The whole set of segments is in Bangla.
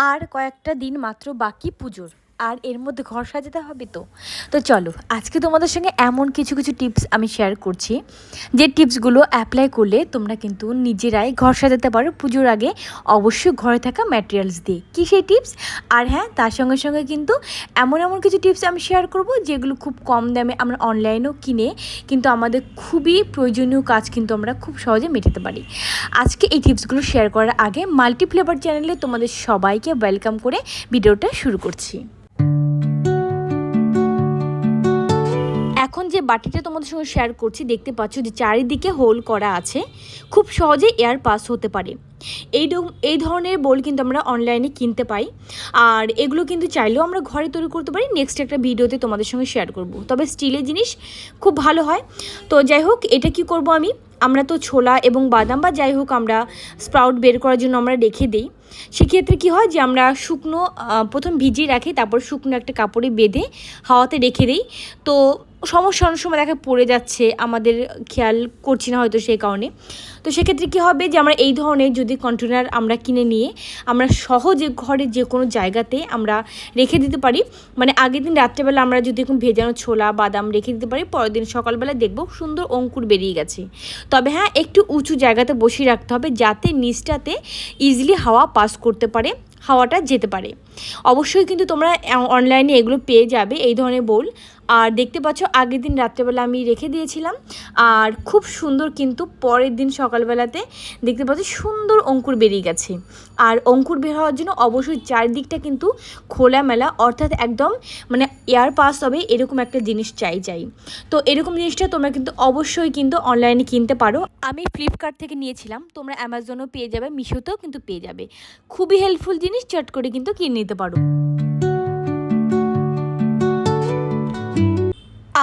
আর কয়েকটা দিন মাত্র বাকি পুজোর। আর এর মধ্যে ঘর সাজাতে হবে তো। তো চলো, আজকে তোমাদের সঙ্গে এমন কিছু কিছু টিপস আমি শেয়ার করছি, যে টিপসগুলো অ্যাপ্লাই করলে তোমরা কিন্তু নিজেরাই ঘর সাজাতে পারো পুজোর আগে। অবশ্যই ঘরে থাকা ম্যাটেরিয়ালস দিয়ে। কী সেই টিপস আর হ্যাঁ তার সঙ্গে সঙ্গে কিন্তু এমন এমন কিছু টিপস আমি শেয়ার করব, যেগুলো খুব কম দামে আমরা অনলাইনেও কিনে কিন্তু আমাদের খুবই প্রয়োজনীয় কাজ কিন্তু আমরা খুব সহজে মেটাতে পারি। আজকে এই টিপসগুলো শেয়ার করার আগে মাল্টি ফ্লেভার চ্যানেলে তোমাদের সবাইকে ওয়েলকাম করে ভিডিওটা শুরু করছি। এখন যে বাটিটা তোমাদের সঙ্গে শেয়ার করছি, দেখতে পাচ্ছ যে চারিদিকে হোল করা আছে। খুব সহজে এয়ার পাস হতে পারে। এই এই ধরনের বোল কিন্তু আমরা অনলাইনে কিনতে পাই। আর এগুলো কিন্তু চাইলেও আমরা ঘরে তৈরি করতে পারি। নেক্সট একটা ভিডিওতে তোমাদের সঙ্গে শেয়ার করব। তবে স্টিলের জিনিস খুব ভালো হয়। তো যাই হোক, এটা কি করব আমি? আমরা তো ছোলা এবং বাদাম বা যাই হোক আমরা স্প্রাউট বের করার জন্য আমরা রেখে দিই। সেক্ষেত্রে কী হয় যে আমরা শুকনো প্রথম ভিজিয়ে রাখি, তারপর শুকনো একটা কাপড়ে বেঁধে হাওয়াতে রেখে দিই। তো সমস্যা অনেক সময় দেখা পড়ে যাচ্ছে, আমাদের খেয়াল করছি না হয়তো সেই কারণে। তো সেক্ষেত্রে কী হবে যে আমরা এই ধরনের যদি কন্টেনার আমরা কিনে নিয়ে আমরা সহজে ঘরে যে কোনো জায়গাতে আমরা রেখে দিতে পারি মানে আগের দিন রাত্রেবেলা আমরা যদি এরকম ভেজানো ছোলা, বাদাম রেখে দিতে পারি, পরের দিন সকালবেলা দেখব সুন্দর অঙ্কুর বেরিয়ে গেছে। তবে হ্যাঁ একটু উঁচু জায়গাতে বসিয়ে রাখতে হবে যাতে নিচটাতে ইজিলি হাওয়া পাস করতে পারে, হাওয়াটা যেতে পারে। অবশ্যই কিন্তু তোমরা অনলাইনে এগুলো পেয়ে যাবে, এই ধরনের বোল আর দেখতে পাচ্ছ, আগের দিন রাত্রেবেলা আমি রেখে দিয়েছিলাম। আর খুব সুন্দর কিন্তু পরের দিন সকালবেলাতে দেখতে পাচ্ছ, সুন্দর অঙ্কুর বেরিয়ে গেছে। আর অঙ্কুর বের হওয়ার জন্য অবশ্যই চারিদিকটা কিন্তু খোলামেলা, অর্থাৎ একদম মানে এয়ার পাস হবে, এরকম একটা জিনিস চাই চাই। তো এরকম জিনিসটা তোমরা কিন্তু অবশ্যই কিন্তু অনলাইনে কিনতে পারো। আমি ফ্লিপকার্ট থেকে নিয়েছিলাম, তোমরা অ্যামাজনও পেয়ে যাবে, মিশোতেও কিন্তু পেয়ে যাবে। খুবই হেল্পফুল জিনিস, চট করে কিন্তু কিনে নিতে পারো।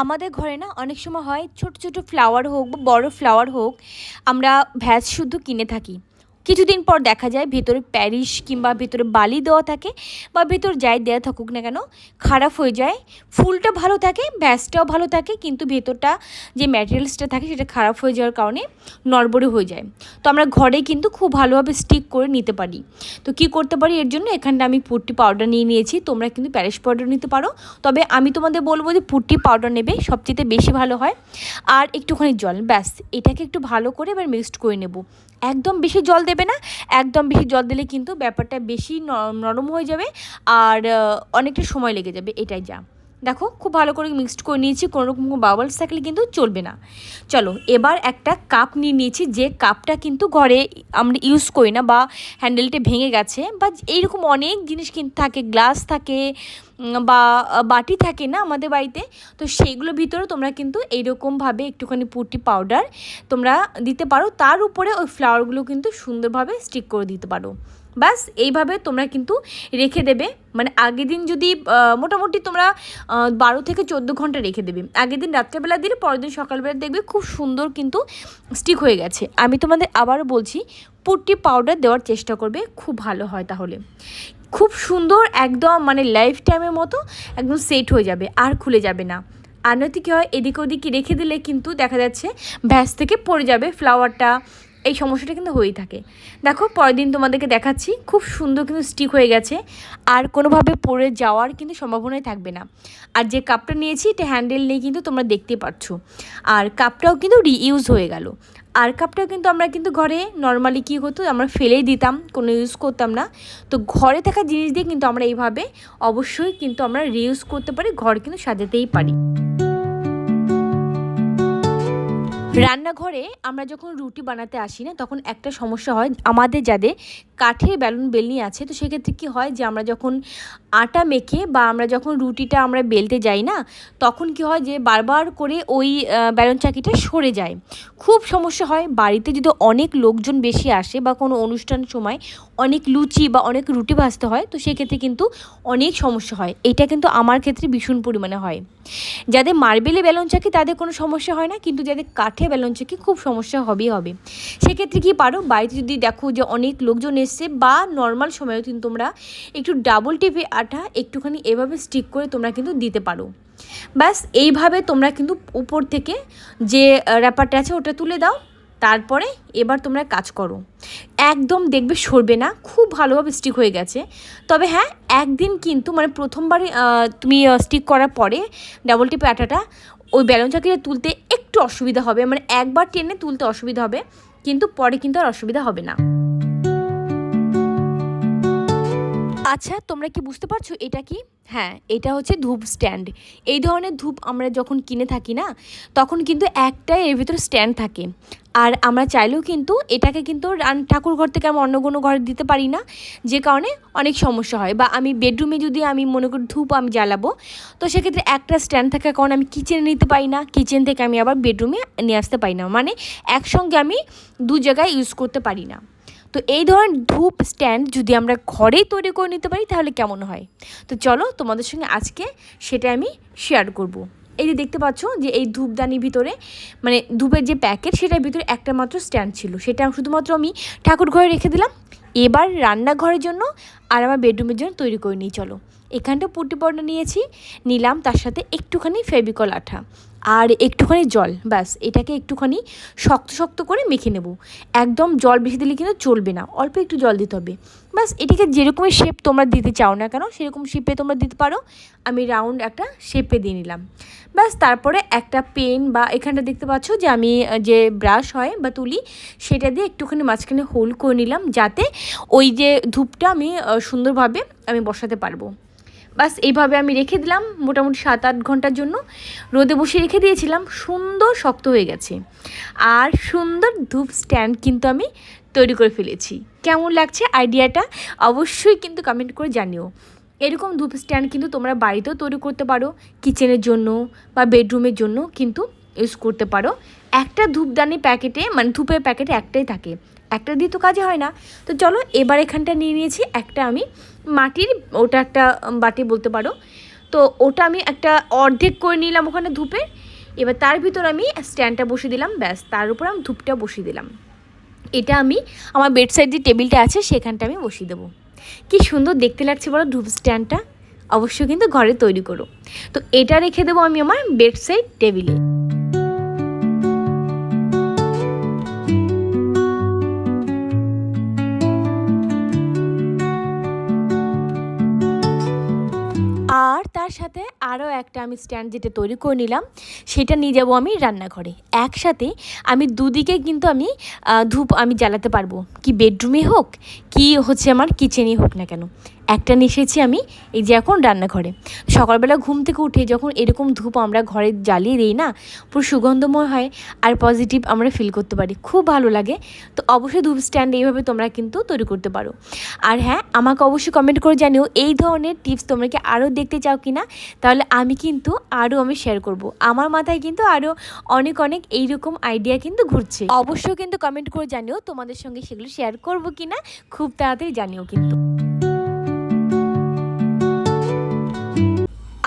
আমাদের ঘরে না অনেক সময় হয় ছোট ছোট ফ্লাওয়ার হোক বা বড় ফ্লাওয়ার হোক, আমরা ভ্যাজ শুদ্ধ কিনে থাকি। কিছুদিন পর দেখা যায় ভেতরে প্যারিস কিংবা ভেতরে বালি দেওয়া থাকে বা ভেতর যাই দেওয়া থাকুক না কেন, খারাপ হয়ে যায়। ফুলটা ভালো থাকে, ব্যাসটাও ভালো থাকে, কিন্তু ভেতরটা যে ম্যাটেরিয়ালসটা থাকে সেটা খারাপ হয়ে যাওয়ার কারণে নড়বড়ে হয়ে যায়। তো আমরা ঘরে কিন্তু খুব ভালোভাবে স্টিক করে নিতে পারি। তো কি করতে পারি এর জন্য? এখানটা আমি পুট্টি পাউডার নিয়ে নিয়েছি, তোমরা কিন্তু প্যারিস পাউডার নিতে পারো। তবে আমি তোমাদের বলব যে পুট্টি পাউডার নেবে সবচেয়ে বেশি ভালো হয়। আর একটুখানি জল, ব্যাস, এটাকে একটু ভালো করে এবার মিক্সড করে নেব। একদম বেশি জল দেবে না, একদম বেশি জল দিলে কিন্তু ব্যাপারটা বেশি নরম হয়ে যাবে আর অনেকটা সময় লেগে যাবে, এটাই যা। দেখো, খুব ভালো করে মিক্সড করে নিয়েছি, কোনো রকম বাবলস থাকলে কিন্তু চলবে না। চলো, এবার একটা কাপ নিয়ে নিয়েছি, যে কাপটা কিন্তু ঘরে আমরা ইউজ করি না বা হ্যান্ডেলটা ভেঙে গেছে বা এইরকম অনেক জিনিস কিন্তু থাকে গ্লাস থাকে বা বাটি থাকে না আমাদের বাড়িতে, তো সেইগুলোর ভিতরে তোমরা কিন্তু এইরকমভাবে একটুখানি পুটি পাউডার তোমরা দিতে পারো, তার উপরে ওই ফ্লাওয়ারগুলো কিন্তু সুন্দরভাবে স্টিক করে দিতে পারো। ব্যাস এইভাবে তোমরা কিন্তু রেখে দেবে। মানে আগের দিন যদি মোটামুটি তোমরা বারো থেকে চোদ্দ ঘণ্টা রেখে দেবে। আগের দিন রাত্রেবেলা দিলে পরের দিন সকালবেলা দেখবে খুব সুন্দর কিন্তু স্টিক হয়ে গেছে। আমি তোমাদের আবারও বলছি, পুট্টি পাউডার দেওয়ার চেষ্টা করবে, খুব ভালো হয় তাহলে। খুব সুন্দর একদম মানে লাইফ টাইমের মতো একদম সেট হয়ে যাবে, আর খুলে যাবে না। আর নয়তো কী হয়, এদিকে ওদিকে রেখে দিলে কিন্তু দেখা যাচ্ছে ভ্যাস থেকে পড়ে যাবে ফ্লাওয়ারটা এই সমস্যাটা কিন্তু হয়েই থাকে। দেখো, পরের দিন তোমাদেরকে দেখাচ্ছি, খুব সুন্দর কিন্তু স্টিক হয়ে গেছে। আর কোনোভাবে পড়ে যাওয়ার কিন্তু সম্ভাবনাই থাকবে না। আর যে কাপটা নিয়েছি, এটা হ্যান্ডেল নেই কিন্তু তোমরা দেখতে পাচ্ছ আর কাপটাও কিন্তু রিইউজ হয়ে গেল। আর কাপটাও কিন্তু আমরা কিন্তু ঘরে নর্মালি কী হতো আমরা ফেলেই দিতাম, কোনো ইউজ করতাম না। তো ঘরে থাকা জিনিস দিয়ে কিন্তু আমরা এইভাবে অবশ্যই কিন্তু আমরা রিউজ করতে পারি, ঘর কিন্তু সাজাতেই পারি। রান্নাঘরে আমরা যখন রুটি বানাতে আসি না, তখন একটা সমস্যা হয়। আমাদের যাদের কাঠের বেলুন বেলনি আছে, তো সেক্ষেত্রে কী হয় যে আমরা যখন আটা মেখে বা আমরা যখন রুটিটা আমরা বেলতে যাই না, তখন কি হয় যে বারবার করে ওই বেলুন চাকিটা সরে যায়। খুব সমস্যা হয়, বাড়িতে যদি অনেক লোকজন বেশি আসে বা কোনো অনুষ্ঠান সময় অনেক লুচি বা অনেক রুটি ভাজতে হয়, তো সেক্ষেত্রে কিন্তু অনেক সমস্যা হয়। এটা কিন্তু আমার ক্ষেত্রে ভীষণ পরিমাণে হয়। যাদের মার্বেলে বেলুন চাকি তাদের কোনো সমস্যা হয় না, কিন্তু যাদের কাঠে বেলুন চাকি খুব সমস্যা হবেই হবে। সেক্ষেত্রে কি পারো, বাড়িতে যদি দেখো যে অনেক লোকজন এসছে বা নর্মাল সময়ও কিন্তু তোমরা একটু ডাবল টিপে আটা একটুখানি এভাবে স্টিক করে তোমরা কিন্তু দিতে পারো। ব্যাস, এইভাবে তোমরা কিন্তু উপর থেকে যে র্যাপারটা আছে ওটা তুলে দাও, তারপরে এবার তোমরা কাজ করো। একদম দেখবে সরবে না, খুব ভালোভাবে স্টিক হয়ে গেছে। তবে হ্যাঁ একদিন কিন্তু মানে প্রথমবার তুমি স্টিক করার পরে ডাবল টিপ আটাটা ওই ব্যালন চাকিটা তুলতে একটু অসুবিধা হবে। মানে একবার টেনে তুলতে অসুবিধা হবে, কিন্তু পরে কিন্তু আর অসুবিধা হবে না। আচ্ছা তোমরা কি বুঝতে পারছ এটা কি? হ্যাঁ এটা হচ্ছে ধূপ স্ট্যান্ড। এই ধরনের ধূপ আমরা যখন কিনে থাকি না, তখন কিন্তু একটাই এর ভিতরে স্ট্যান্ড থাকে। আর আমরা চাইলেও কিন্তু এটাকে কিন্তু রান ঠাকুর ঘর থেকে আমি অন্য কোনো ঘরে দিতে পারি না, যে কারণে অনেক সমস্যা হয়। বা আমি বেডরুমে যদি আমি মনে করি ধূপ আমি জ্বালাবো, তো সেক্ষেত্রে একটা স্ট্যান্ড থাকার কারণে আমি কিচেনে নিতে পারি না। কিচেন থেকে আমি আবার বেডরুমে নিয়ে আসতে পারি না। মানে একসঙ্গে আমি দু জায়গায় ইউজ করতে পারি না। তো এই ধরনের ধূপ স্ট্যান্ড যদি আমরা ঘরেই তৈরি করে নিতে পারি, তাহলে কেমন হয়? তো চলো তোমাদের সঙ্গে আজকে সেটা আমি শেয়ার করব। এই যে দেখতে পাচ্ছ যে এই ধূপদানির ভিতরে মানে ধূপের যে প্যাকেট সেটার ভিতরে একটা মাত্র স্ট্যান্ড ছিল। সেটা শুধুমাত্র আমি ঠাকুর ঘরে রেখে দিলাম। এবার রান্নাঘরের জন্য আর আমার বেডরুমের জন্য তৈরি করে নিই, চলো। এখানটা পুটি পর্ণা নিয়েছি, নিলাম, তার সাথে একটুখানি ফেবিকল আঠা। আর একটুখানি জল, ব্যাস, এটাকে একটুখানি শক্ত শক্ত করে মেখে নেব। একদম জল বেশি দিলে কিন্তু চলবে না, অল্প একটু জল দিতে হবে। ব্যাস, এটাকে যেরকমের শেপ তোমরা দিতে চাও না কেন, সেরকম শেপে তোমরা দিতে পারো। আমি রাউন্ড একটা শেপে দিয়ে নিলাম। ব্যাস, তারপরে একটা পেন বা এখানটা দেখতে পাচ্ছ যে আমি যে ব্রাশ হয় বা তুলি, সেটা দিয়ে একটুখানি মাঝখানে হোল করে নিলাম যাতে ওই যে ধূপটা আমি সুন্দরভাবে আমি বসাতে পারব। বাস এইভাবে আমি রেখে দিলাম মোটামুটি সাত আট ঘণ্টার জন্য। রোদে বসে রেখে দিয়েছিলাম, সুন্দর শক্ত হয়ে গেছে। আর সুন্দর ধূপ স্ট্যান্ড কিন্তু আমি তৈরি করে ফেলেছি। কেমন লাগছে আইডিয়াটা অবশ্যই কিন্তু কমেন্ট করে জানিও। এরকম ধূপ স্ট্যান্ড কিন্তু তোমরা বাড়িতেও তৈরি করতে পারো কিচেনের জন্য বা বেডরুমের জন্য কিন্তু ইউজ করতে পারো। একটা ধূপদানি প্যাকেটে মানে ধূপের প্যাকেটে একটাই থাকে। একটা দিয়ে তো কাজে হয় না। তো চলো এবার এখানটা নিয়ে নিয়েছি। একটা আমি মাটির, ওটা একটা বাটি বলতে পারো। তো ওটা আমি একটা অর্ধেক করে নিলাম ওখানে ধূপের এবার তার ভিতর আমি স্ট্যান্ডটা বসিয়ে দিলাম। ব্যাস, তার উপর আমি ধূপটা বসিয়ে দিলাম। এটা আমি আমার বেড সাইড যে টেবিলটা আছে, সেখানটা আমি বসিয়ে দেবো। কি সুন্দর দেখতে লাগছে বলো ধূপ স্ট্যান্ডটা। অবশ্যই কিন্তু ঘরে তৈরি করো। তো এটা রেখে দেবো আমি আমার বেড সাইড টেবিলে। আর তার সাথে আরও একটা আমি স্ট্যান্ড যেটা তৈরি করে নিলাম, সেটা নিয়ে যাব আমি রান্নাঘরে। একসাথে আমি দুদিকে কিন্তু আমি ধূপ আমি জ্বালাতে পারব। কি বেডরুমে হোক, কি হচ্ছে আমার কিচেনেই হোক না কেন। একটা এসেছি আমি এই যে এখন রান্নাঘরে। সকালবেলা ঘুম থেকে উঠে যখন এরকম ধূপ আমরা ঘরে জ্বালিয়ে দিই না, পুরো সুগন্ধময় হয় আর পজিটিভ আমরা ফিল করতে পারি। খুব ভালো লাগে। তো অবশ্যই ধূপ স্ট্যান্ড এইভাবে তোমরা কিন্তু তৈরি করতে পারো। আর হ্যাঁ আমাকে অবশ্যই কমেন্ট করে জানিও এই ধরনের টিপস তোমরা কি আরও দেখতে চাও কি না? তাহলে আমি কিন্তু আরও আমি শেয়ার করব। আমার মাথায় কিন্তু আরও অনেক অনেক এইরকম আইডিয়া কিন্তু ঘুরছে। অবশ্যই কিন্তু কমেন্ট করে জানিও তোমাদের সঙ্গে সেগুলো শেয়ার করব কি না খুব তাড়াতাড়ি জানিও কিন্তু।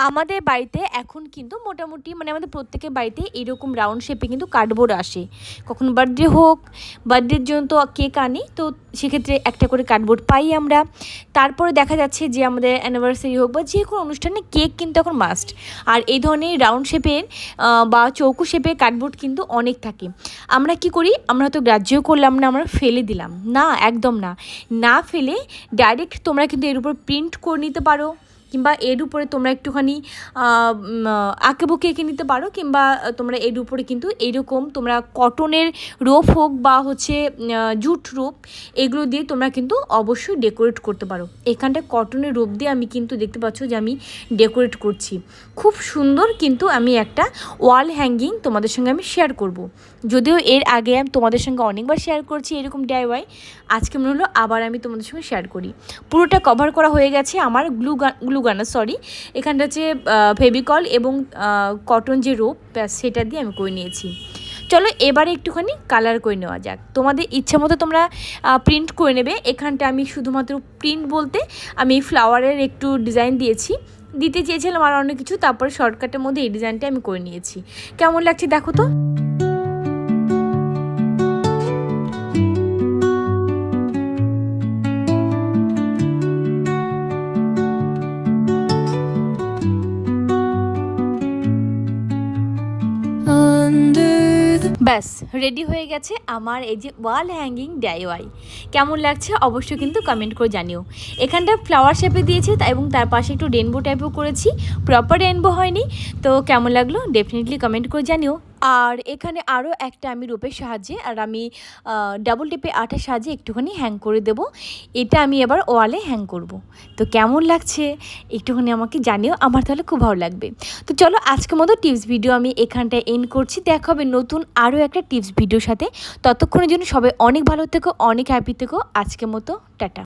আমাদের বাড়িতে এখন কিন্তু মোটামুটি মানে আমাদের প্রত্যেকের বাড়িতে এরকম রাউন্ড শেপে কিন্তু কার্ডবোর্ড আসে। কখনো বার্থডে হোক বার্থডের জন্য তো কেক আনি, তো সেক্ষেত্রে একটা করে কার্ডবোর্ড পাই আমরা। তারপরে দেখা যাচ্ছে যে আমাদের অ্যানিভার্সারি হোক বা যে কোনো অনুষ্ঠানে কেক কিন্তু এখন মাস্ট আর এই ধরনের রাউন্ড শেপের বা চৌকো শেপের কার্ডবোর্ড কিন্তু অনেক থাকে। আমরা কি করি? আমরা তো গ্রাহ্য করলাম না, আমরা ফেলে দিলাম। না, একদম না। না ফেলে ডাইরেক্ট তোমরা কিন্তু এর উপর প্রিন্ট করে নিতে পারো। কিংবা এর উপরে তোমরা একটুখানি আঁকে বুকে এঁকে নিতে পারো, কিংবা তোমরা এর উপরে কিন্তু এইরকম তোমরা কটনের রোপ হোক বা হচ্ছে জুট রোপ, এগুলো দিয়ে তোমরা কিন্তু অবশ্যই ডেকোরেট করতে পারো এখানটা কটনের রোপ দিয়ে আমি কিন্তু দেখতে পাচ্ছ যে আমি ডেকোরেট করছি খুব সুন্দর কিন্তু আমি একটা ওয়াল হ্যাঙ্গিং তোমাদের সঙ্গে আমি শেয়ার করব। যদিও এর আগে আমি তোমাদের সঙ্গে অনেকবার শেয়ার করছি এরকম ডাইওয়াই আজকে মনে হলো আবার আমি তোমাদের সঙ্গে শেয়ার করি। পুরোটা কভার করা হয়ে গেছে আমার গ্লু গ্লুগানা সরি এখানটা হচ্ছে ফেবিকল এবং কটন যে রোপ সেটা দিয়ে আমি করে নিয়েছি। চলো এবারে একটুখানি কালার করে নেওয়া যাক। তোমাদের ইচ্ছা মতো তোমরা প্রিন্ট করে নেবে। এখানটা আমি শুধুমাত্র প্রিন্ট বলতে আমি ফ্লাওয়ারের একটু ডিজাইন দিয়েছি। দিতে চেয়েছিলাম আর অনেক কিছু, তারপরে শর্টকাটের মধ্যে এই ডিজাইনটা আমি করে নিয়েছি। কেমন লাগছে দেখো তো? ব্যাস রেডি হয়ে গেছে আমার এই যে ওয়াল হ্যাঙ্গিং ডাইওয়াই কেমন লাগছে অবশ্যই কিন্তু কমেন্ট করে জানিও। এখানটা ফ্লাওয়ার শেপে দিয়েছে তা- এবং তার পাশে একটু রেনবো টাইপও করেছি। প্রপার রেনবো হয়নি। তো কেমন লাগল? ডেফিনেটলি কমেন্ট করে জানিও। আর এখানে আরও একটা আমি রূপের সাহায্যে আর আমি ডাবল টেপে আঠার সাহায্যে একটুখানি হ্যাং করে দেব। এটা আমি এবার ওয়ালে হ্যাং করব। তো কেমন লাগছে? একটুখানি আমাকে জানিও, আমার তাহলে খুব ভালো লাগবে। তো চলো আজকের মতো টিপস ভিডিও আমি এখানটায় এন্ড করছি। দেখা হবে নতুন আরও একটা টিপস ভিডিওর সাথে। ততক্ষণের জন্য সবাই অনেক ভালো থেকো, অনেক হ্যাপি থেকো। আজকের মতো, টাটা।